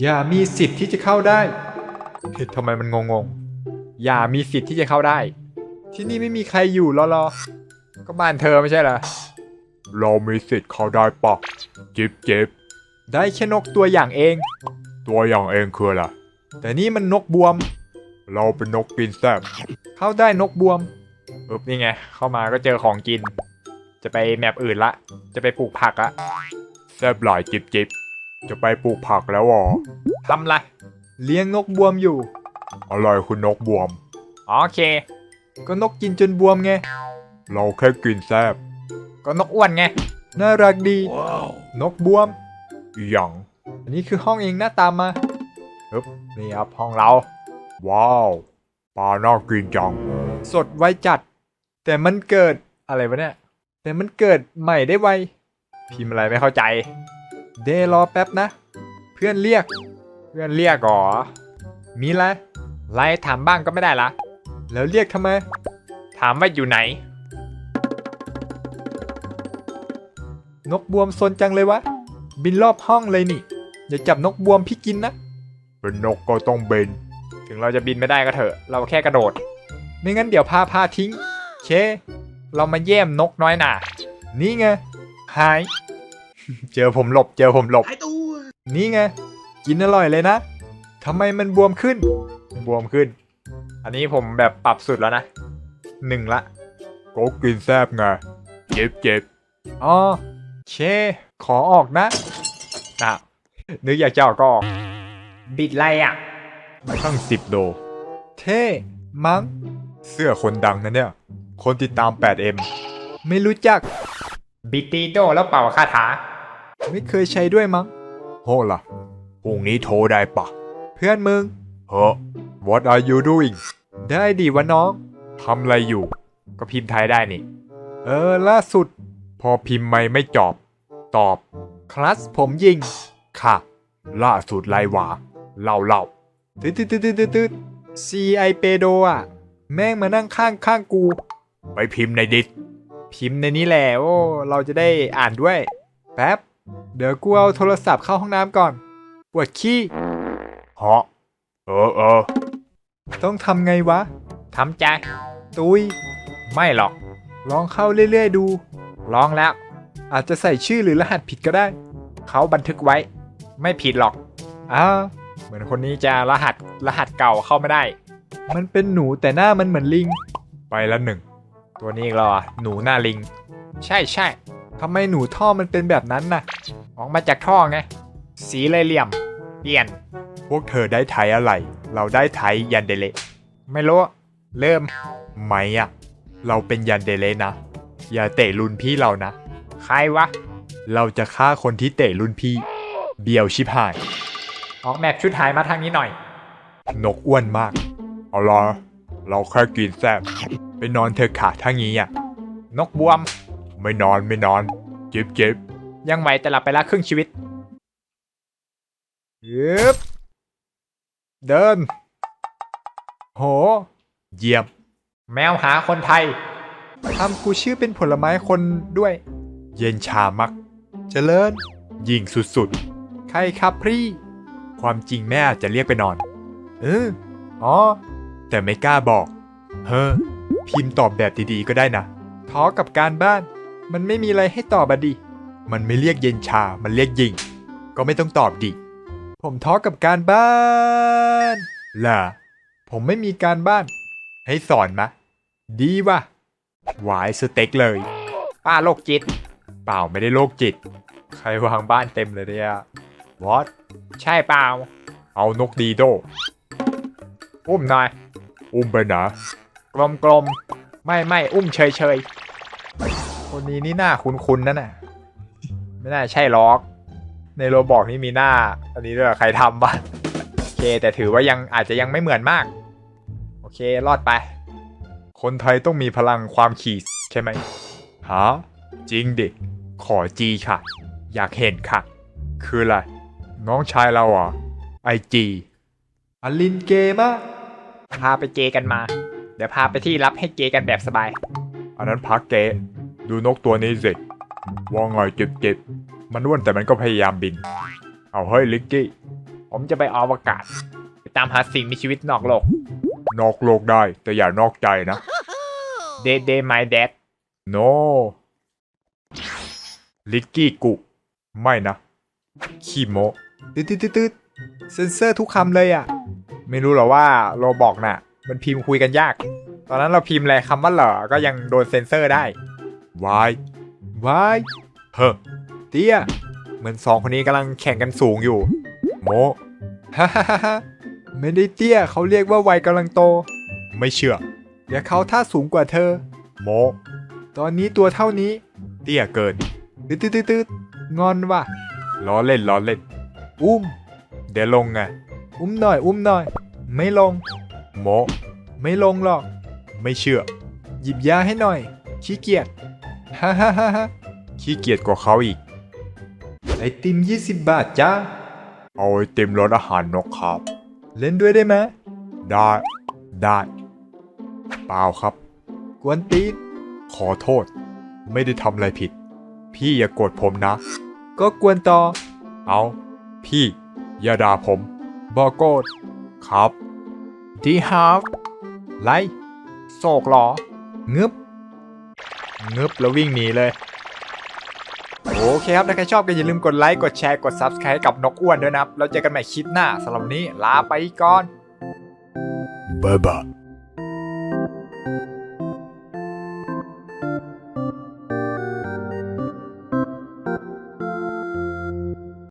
อย่ามีสิทธิ์ที่จะเข้าได้เฮ้ยทำไมมันงงงๆ อย่ามีสิทธิ์ที่จะเข้าได้ ที่นี่ไม่มีใครอยู่รอรอก็บ้านเธอไม่ใช่เหรอ เรามีสิทธิ์เข้าได้ปะจิบจิบได้แค่นกตัวอย่างเอง ตัวอย่างเองคืออะไรแต่นี่มันนกบวม เราเป็นนกกินแซบเข้าได้นกบวมปึ๊บนี่ไง เข้ามาก็เจอของกิน จะไปแมปอื่นละ จะไปปลูกผักละแซบหลายจิบจิบ จะไปปลูกผักแล้วเหรอทำไรเลี้ยงนกบวมอยู่อะไรคือนกบวมอ๋อโอเค ก็นกกินจนบวมไง เราแค่กินแซบก็นกอ้วนไง น่ารักดี นกบวมอหย่างอันนี้คือห้องเองหน้าตามมาปึ๊บนี่ครับห้องเรา ว้าวปลาน่ากินจัง สดไวจัด แต่มันเกิดอะไรวะเนี่ย แต่มันเกิดใหม่ได้ไว พิมพ์อะไรไม่เข้าใจ เดย์รอแป๊บนะ เพื่อนเรียก เพื่อนเรียกเหรอ มีอะไรไล่ถามบ้างก็ไม่ได้ละแล้วเรียกทำไม ถามว่าอยู่ไหน นกบวมซนจังเลยวะ บินรอบห้องเลยนี่ อย่าจับนกบวมพี่กินนะ เป็นนกก็ต้องบิน ถึงเราจะบินไม่ได้ก็เถอะ เราแค่กระโดด ไม่งั้นเดี๋ยวพาพาทิ้ง เค เรามาเยี่ยมนกน้อยหน่านี่ไง หาย เจอผมหลบ เจอผมหลบ หายตัว นี่ไง กินอร่อยเลยนะทำไมมันบวมขึ้น บวมขึ้น อันนี้ผมแบบปรับสุดแล้วนะหนึ่งละก็กินแซบไงจิบจิบอ๋อเคขอออกนะอะนึกอยากจะออกก็ออก บิดไรอะทั้งสิบโดเท่ มั้ง เสื้อคนดังนะเนี่ย คนติดตาม 8M ไม่รู้จัก บิดตีโดแล้วเป่าคาถา ไม่เคยใช้ด้วยมั้งโหล่ะพรุ่งนี้โทรได้ปะ เพื่อนมึงเฮ้ What are you doing ได้ดีวะน้อง ทำอะไรอยู่ ก็พิมพ์ไทยได้นี่ เออ ล่าสุด พอพิมพ์ไม่ไม่จอบ ตอบ คลัสผมยิง ค่ะ ล่าสุดไรหวาเล่าเล่าตืดตืดตืดตืดตืดซีไอเปโดอะ แม่งมานั่งข้างข้างกู ไปพิมพ์ในดิสพิมพ์ในนี้แหละโอ้ เราจะได้อ่านด้วย แป๊บ เดี๋ยวกูเอาโทรศัพท์เข้าห้องน้ำก่อน ปวดขี้ฮะเออเออต้องทำไงวะ ทำใจ ตุย ไม่หรอก ลองเข้าเรื่อยๆดู ลองแล้ว อาจจะใส่ชื่อหรือรหัสผิดก็ได้ เขาบันทึกไว้ ไม่ผิดหรอกอ่าเหมือนคนนี้จะรหัสรหัสเก่าเข้าไม่ได้ มันเป็นหนูแต่หน้ามันเหมือนลิง ไปละหนึ่ง ตัวนี้อีกแล้วอะหนูหน้าลิง ใช่ใช่ ทำไมหนูท่อมันเป็นแบบนั้นน่ะ ออกมาจากท่อไง สีเลยเหลี่ยม เปลี่ยน พวกเธอได้ไทยอะไร เราได้ไทยยันเดเลไม่รู้ เริ่มไหมอะเราเป็นยันเดเลนะ อย่าเตะรุ่นพี่เรานะ ใครวะ เราจะฆ่าคนที่เตะรุ่นพี่ เบียวชิบหาย ออกแมปชุดหายมาทางนี้หน่อย นกอ้วนมาก เอาล่ะเราแค่กินแซบไปนอนเธอะขาถ้างี้อะ นกบวม ไม่นอนไม่นอน จิบจิบยังไหวแต่หลับไปละครึ่งชีวิตยึบเดิน โห เยี่ยม แมวหาคนไทยทำกูชื่อเป็นผลไม้คนด้วย เย็นชามักเจริญ ยิ่งสุดใครครับพี่ๆความจริงแม่อาจจะเรียกไปนอน เออ อ๋อ แต่ไม่กล้าบอก เฮ้อ พิมพ์ตอบแบบดีๆก็ได้นะ ท้อกับการบ้าน มันไม่มีอะไรให้ตอบอะดิ มันไม่เรียกเย็นชา มันเรียกยิง ก็ไม่ต้องตอบดิ ผมท้อกับการบ้านล่ะ ผมไม่มีการบ้าน ให้สอนมะ ดีว่ะ หวายสเต็กเลย ป้าโรคจิต เปล่าไม่ได้โรคจิต ใครวางบ้านเต็มเลยเนี่ยวอตใช่เปล่า เอานกดีโด อุ้มหน่อย อุ้มไปนะ กลมกลมๆไม่ไม่อุ้มเฉยเฉยๆ คนนี้นี่หน้าคุ้นๆนั่นน่ะ ไม่น่าใช่ล็อก ในโรบอกนี่มีหน้า อันนี้ด้วยเหรอใครทำบ้างโอเค แต่ถือว่ายังอาจจะยังไม่เหมือนมาก โอเค รอดไป คนไทยต้องมีพลังความขี่ใช่ไหมฮะจริงดิ ขอจีค่ะ อยากเห็นค่ะ คืออะไร น้องชายเราอะไอจีอลินเกมากพาไปเจกันมา เดี๋ยวพาไปที่รับให้เจกันแบบสบาย อันนั้นพักเก ดูนกตัวนี้สิว่าไงจิบจิบมันอ้วนแต่มันก็พยายามบิน เอาเฮ้ยลิกกี้ ผมจะไปอวกาศไปตามหาสิ่งมีชีวิตนอกโลก นอกโลกได้แต่อย่านอกใจนะ เดเดมายแดด no ลิกกี้กุ ไม่นะ ขี้โมตืดตืดตืดตืดเซนเซอร์ทุกคำเลยอะ ไม่รู้หรอว่าโรบอกน่ะ มันพิมพ์คุยกันยาก ตอนนั้นเราพิมพ์อะไรคำว่าเหรอก็ยังโดนเซนเซอร์ได้ วายวายเฮ้อเตี้ย เหมือนสองคนนี้กำลังแข่งกันสูงอยู่ โมฮ่าฮ่าฮ่าฮ่าไม่ได้เตี้ยเขาเรียกว่าวัยกำลังโต ไม่เชื่อ เดี๋ยวเขาถ้าสูงกว่าเธอ โม ตอนนี้ตัวเท่านี้ เตี้ยเกินตืดตืดตืดตืดงอนว่ะล้อเล่นล้อเล่น อุ้ม เดี๋ยวลงไงอุ้มหน่อย อุ้มหน่อย ไม่ลง โม ไม่ลงหรอก ไม่เชื่อ หยิบยาให้หน่อย ขี้เกียจ ฮ่าฮ่าฮ่าฮ่าขี้เกียจกว่าเขาอีก ไอติม 20 บาทจ้า เอาไอเต็มรถอาหารนกครับ เล่นด้วยได้ไหมได้ ได้เปล่าครับ กวนตีน ขอโทษ ไม่ได้ทำอะไรผิด พี่อย่าโกรธผมนะ ก็กวนต่อ เอา พี่ อย่าด่าผมบอกโกดครับดีฮาร์ฟไลโศกเหรองึบ งึบแล้ววิ่งหนีเลยโอเคครับ ถ้าใครชอบก็อย่าลืมกดไลค์ กดแชร์ กด Subscribe กับนกอ้วนด้วยนะครับ แล้วเจอกันใหม่คลิปหน้าสำหรับวันนี้ ลาไปก่อน บ๊ายบาย